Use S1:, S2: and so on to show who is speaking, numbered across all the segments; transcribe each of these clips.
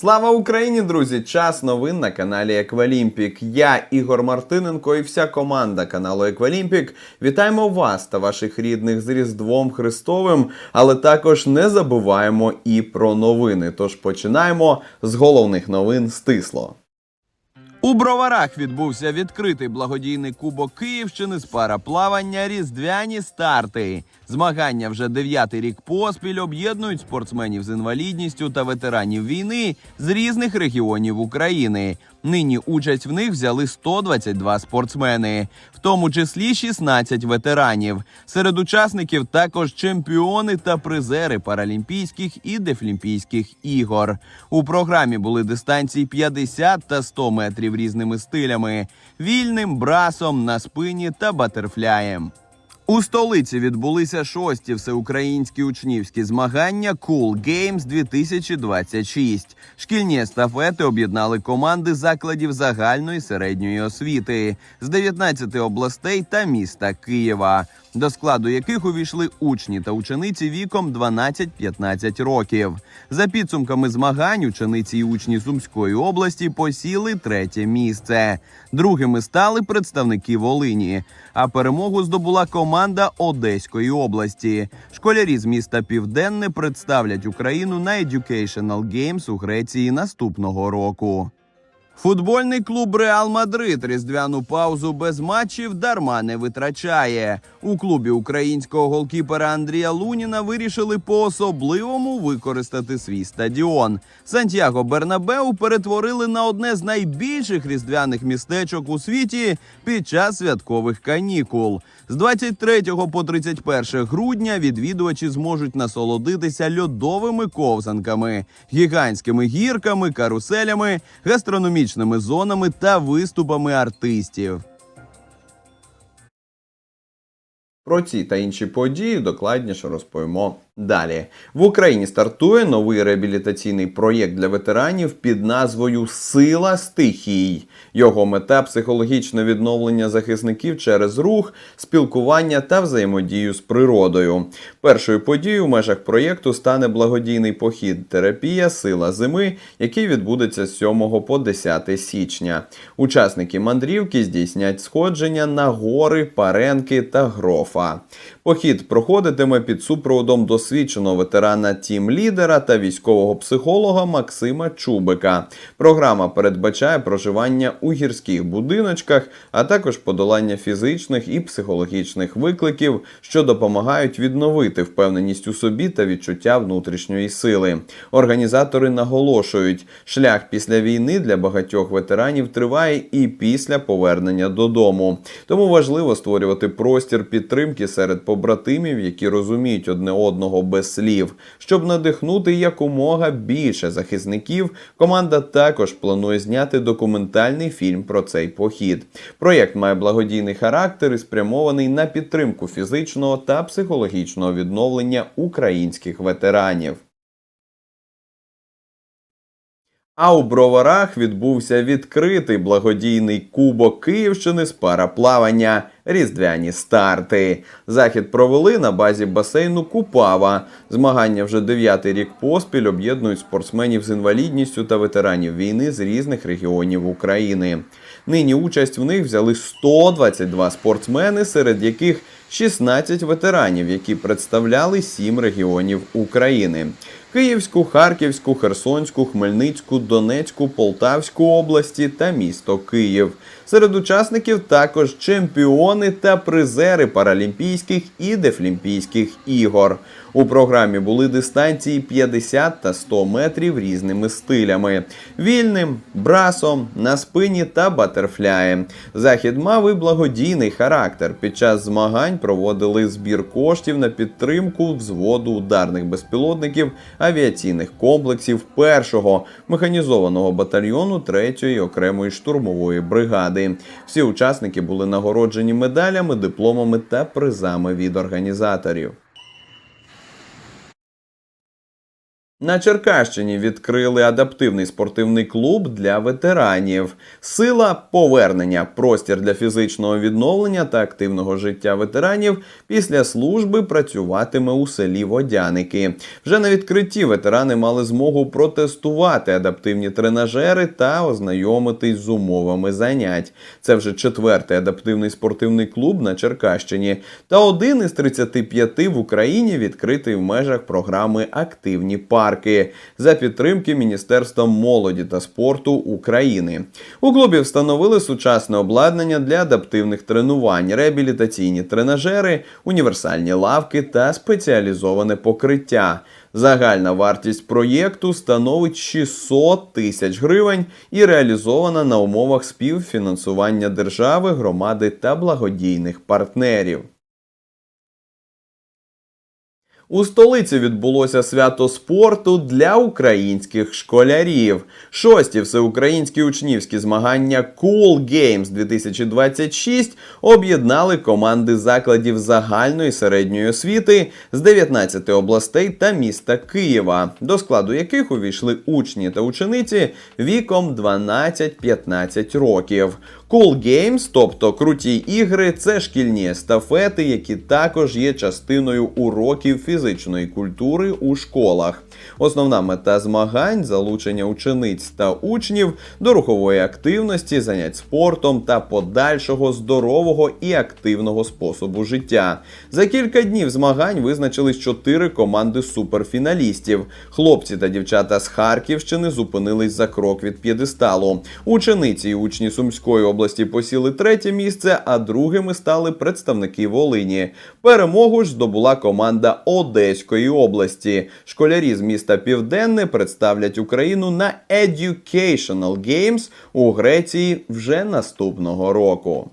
S1: Слава Україні, друзі! Час новин на каналі Еквалімпік. Я Ігор Мартиненко і вся команда каналу Еквалімпік. Вітаємо вас та ваших рідних з Різдвом Христовим, але також не забуваємо і про новини. Тож починаємо з головних новин стисло. У броварах відбувся відкритий благодійний кубок Київщини з параплавання різдвяні старти. Змагання вже дев'ятий рік поспіль об'єднують спортсменів з інвалідністю та ветеранів війни з різних регіонів України. Нині участь в них взяли 122 спортсмени, в тому числі 16 ветеранів. Серед учасників також чемпіони та призери паралімпійських і дефлімпійських ігор. У програмі були дистанції 50 та 100 метрів різними стилями: вільним, брасом, на спині та батерфляєм. У столиці відбулися шості всеукраїнські учнівські змагання Cool Games 2026. Шкільні естафети об'єднали команди закладів загальної середньої освіти з 19 областей та міста Києва, до складу яких увійшли учні та учениці віком 12-15 років. За підсумками змагань, учениці і учні Сумської області посіли третє місце. Другими стали представники Волині. А перемогу здобула команда Одеської області. Школярі з міста Південне представлять Україну на Educational Games у Греції наступного року. Футбольний клуб Реал Мадрид різдвяну паузу без матчів дарма не витрачає. У клубі українського голкіпера Андрія Луніна вирішили по-особливому використати свій стадіон. Сантьяго Бернабеу перетворили на одне з найбільших різдвяних містечок у світі під час святкових канікул. З 23 по 31 грудня відвідувачі зможуть насолодитися льодовими ковзанками, гігантськими гірками, каруселями, гастрономічними зонами та виступами артистів. Про ці та інші події докладніше розповімо далі. В Україні стартує новий реабілітаційний проєкт для ветеранів під назвою Сила стихій. Його мета психологічне відновлення захисників через рух, спілкування та взаємодію з природою. Першою подією в межах проєкту стане благодійний похід терапія Сила зими, який відбудеться з 7 по 10 січня. Учасники мандрівки здійснять сходження на гори, паренки та грофа. Похід проходитиме під супроводом досвідченого ветерана тім-лідера та військового психолога Максима Чубика. Програма передбачає проживання у гірських будиночках, а також подолання фізичних і психологічних викликів, що допомагають відновити впевненість у собі та відчуття внутрішньої сили. Організатори наголошують, шлях після війни для багатьох ветеранів триває і після повернення додому. Тому важливо створювати простір підтримки серед побратимів, які розуміють одне одного без слів. Щоб надихнути якомога більше захисників, команда також планує зняти документальний фільм про цей похід. Проєкт має благодійний характер і спрямований на підтримку фізичного та психологічного відновлення українських ветеранів. А у броварах відбувся відкритий благодійний кубок Київщини з параплавання різдвяні старти. Захід провели на базі басейну Купава. Змагання вже дев'ятий рік поспіль об'єднують спортсменів з інвалідністю та ветеранів війни з різних регіонів України. Нині участь в них взяли 122 спортсмени, серед яких 16 ветеранів, які представляли 7 регіонів України. Київську, Харківську, Херсонську, Хмельницьку, Донецьку, Полтавську області та місто Київ. Серед учасників також чемпіони та призери паралімпійських і дефлімпійських ігор. У програмі були дистанції 50 та 100 метрів різними стилями: вільним, брасом, на спині та батерфляєм. Захід мав і благодійний характер. Під час змагань проводили збір коштів на підтримку взводу ударних безпілотників авіаційних комплексів першого механізованого батальйону 3-ї окремої штурмової бригади. Всі учасники були нагороджені медалями, дипломами та призами від організаторів. На Черкащині відкрили адаптивний спортивний клуб для ветеранів. Сила повернення, простір для фізичного відновлення та активного життя ветеранів після служби працюватиме у селі Водяники. Вже на відкритті ветерани мали змогу протестувати адаптивні тренажери та ознайомитись з умовами занять. Це вже четвертий адаптивний спортивний клуб на Черкащині та один із 35 в Україні відкритий в межах програми Активні парки за підтримки Міністерства молоді та спорту України. У клубі встановили сучасне обладнання для адаптивних тренувань, реабілітаційні тренажери, універсальні лавки та спеціалізоване покриття. Загальна вартість проєкту становить 600 тисяч гривень і реалізована на умовах співфінансування держави, громади та благодійних партнерів. У столиці відбулося свято спорту для українських школярів. Шості всеукраїнські учнівські змагання Cool Games 2026 об'єднали команди закладів загальної середньої освіти з 19 областей та міста Києва, до складу яких увійшли учні та учениці віком 12-15 років. Cool Games, тобто круті ігри, це шкільні естафети, які також є частиною уроків фізичної культури у школах. Основна мета змагань залучення учениць та учнів до рухової активності, занять спортом та подальшого здорового і активного способу життя. За кілька днів змагань визначились чотири команди суперфіналістів. Хлопці та дівчата з Харківщини зупинились за крок від п'єдесталу. Учениці і учні Сумської області посіли третє місце, а другими стали представники Волині. Перемогу ж здобула команда Одеської області. Школярі з міста Південне представлять Україну на Educational Games у Греції вже наступного року.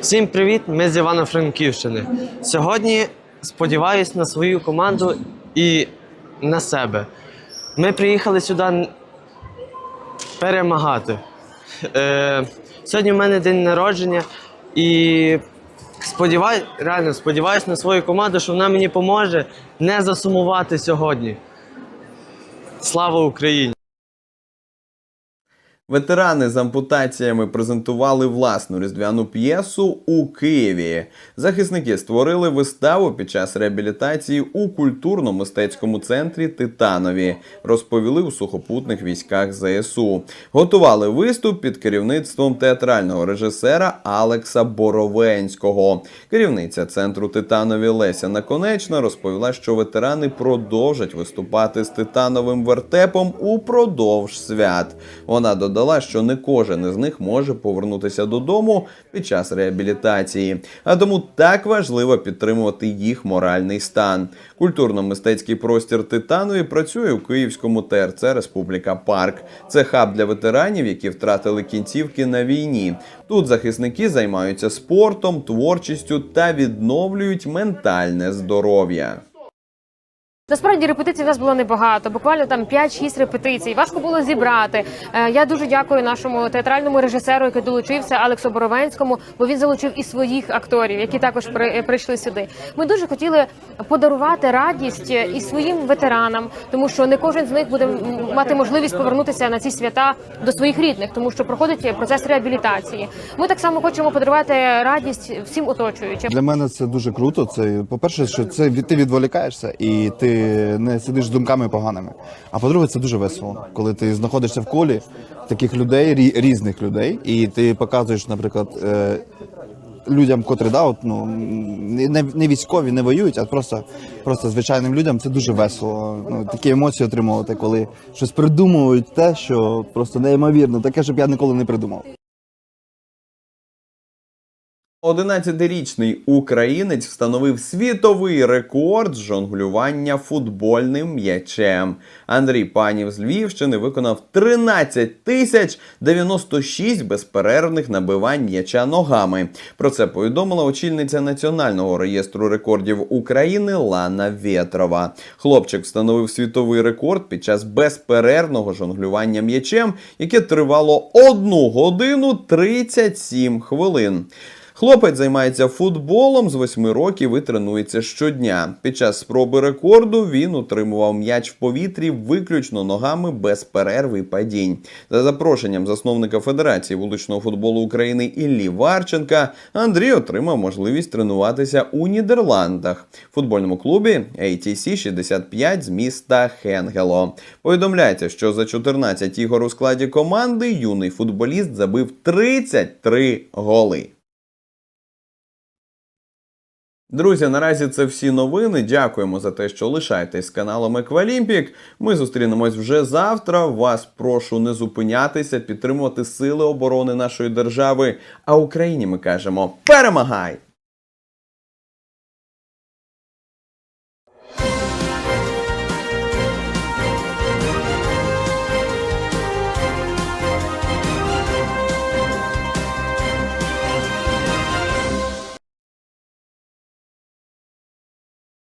S2: Всім привіт! Ми з Івано-Франківщини. Сьогодні сподіваюсь на свою команду і на себе. Ми приїхали сюди перемагати. Е, сьогодні в мене день народження і сподіваюсь, реально сподіваюсь на свою команду, що вона мені поможе не засумувати сьогодні. Слава Україні!
S1: Ветерани з ампутаціями презентували власну різдвяну п'єсу у Києві. Захисники створили виставу під час реабілітації у культурно-мистецькому центрі Титанові, розповіли у сухопутних військах ЗСУ. Готували виступ під керівництвом театрального режисера Алекса Боровенського. Керівниця центру Титанові Леся Наконечна розповіла, що ветерани продовжать виступати з титановим вертепом упродовж свят. Вона додала, що не кожен із них може повернутися додому під час реабілітації, а тому так важливо підтримувати їх моральний стан. Культурно-мистецький простір Титанові працює у Київському ТРЦ Республіка Парк. Це хаб для ветеранів, які втратили кінцівки на війні. Тут захисники займаються спортом, творчістю та відновлюють ментальне здоров'я.
S3: Насправді репетицій в нас було небагато, буквально там 5-6 репетицій. Важко було зібрати. Е, Я дуже дякую нашому театральному режисеру, який долучився Алексу Боровенському, бо він залучив і своїх акторів, які також е, прийшли сюди. Ми дуже хотіли подарувати радість е, і своїм ветеранам, тому що не кожен з них буде мати можливість повернутися на ці свята до своїх рідних, тому що проходить процес реабілітації. Ми так само хочемо подарувати радість всім оточуючим.
S4: Для мене це дуже круто. Це по-перше, що це ти відволікаєшся і ти не сидиш з думками поганими. А по-друге, це дуже весело, коли ти знаходишся в колі таких людей, різних людей, і ти показуєш, наприклад. е, Людям, котрі да, от, ну, не, не військові, не воюють, а просто, просто звичайним людям це дуже весело. Ну, такі емоції отримувати, коли щось придумують те, що просто неймовірно, таке, щоб я ніколи не придумав.
S1: 11-річний українець встановив світовий рекорд жонглювання футбольним м'ячем. Андрій Панів з Львівщини виконав 13 тисяч 96 безперервних набивань м'яча ногами. Про це повідомила очільниця Національного реєстру рекордів України Лана Вєтрова. Хлопчик встановив світовий рекорд під час безперервного жонглювання м'ячем, яке тривало 1 годину 37 хвилин. Хлопець займається футболом з 8 років і тренується щодня. Під час спроби рекорду він утримував м'яч в повітрі виключно ногами без перерви і падінь. За запрошенням засновника Федерації вуличного футболу України Іллі Варченка Андрій отримав можливість тренуватися у Нідерландах в футбольному клубі ATC 65 з міста Хенгело. Повідомляється, що за 14 ігор у складі команди юний футболіст забив 33 голи. Друзі, наразі це всі новини. Дякуємо за те, що лишаєтесь з каналом Еквалімпік. Ми зустрінемось вже завтра. Вас прошу не зупинятися, підтримувати сили оборони нашої держави. А Україні ми кажемо: перемагай!